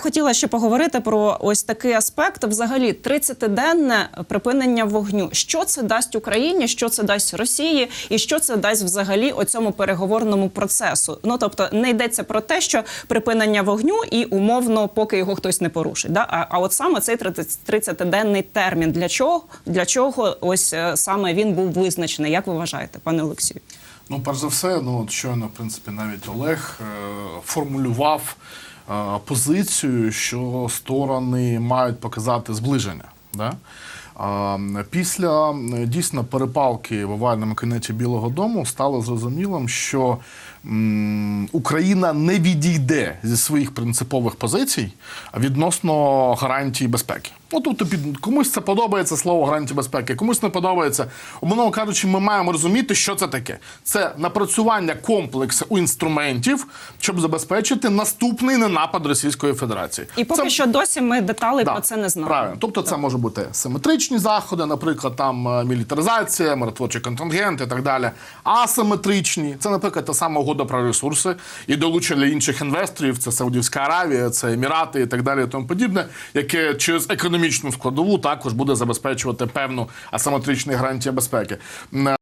Хотіла ще поговорити про ось такий аспект. Взагалі, 30-денне припинення вогню. Що це дасть Україні, що це дасть Росії, і що це дасть взагалі оцьому переговорному процесу? Ну тобто не йдеться про те, що припинення вогню і умовно, поки його хтось не порушить. Да? А, а от саме цей 30-денний термін для чого для чого ось е, саме він був визначений? Як ви вважаєте, пане Олексію? Ну, перш за все, ну от щойно, в принципі, навіть Олег е, формулював позицію, що сторони мають показати зближення. Да? Після дійсно перепалки в овальному кабінеті Білого Дому стало зрозумілим, що Україна не відійде зі своїх принципових позицій відносно гарантій безпеки. Ну, тобто, під комусь це подобається слово гарантії безпеки, комусь не подобається. Умовно кажучи, ми маємо розуміти, що це таке. Це напрацювання комплексу інструментів, щоб забезпечити наступний ненапад Російської Федерації. І поки це... що досі ми деталей Да, про це не знаємо. Правильно. Тобто це може бути симетричні заходи, наприклад, там е, мілітаризація, миротворчі контингенти і так далі. Асиметричні це, наприклад, та сама угода про ресурси і долучення інших інвесторів. Це Саудівська Аравія, це Емірати і так далі, і тому подібне, яке через економічну складову також буде забезпечувати певну асиметричну гарантію безпеки. М,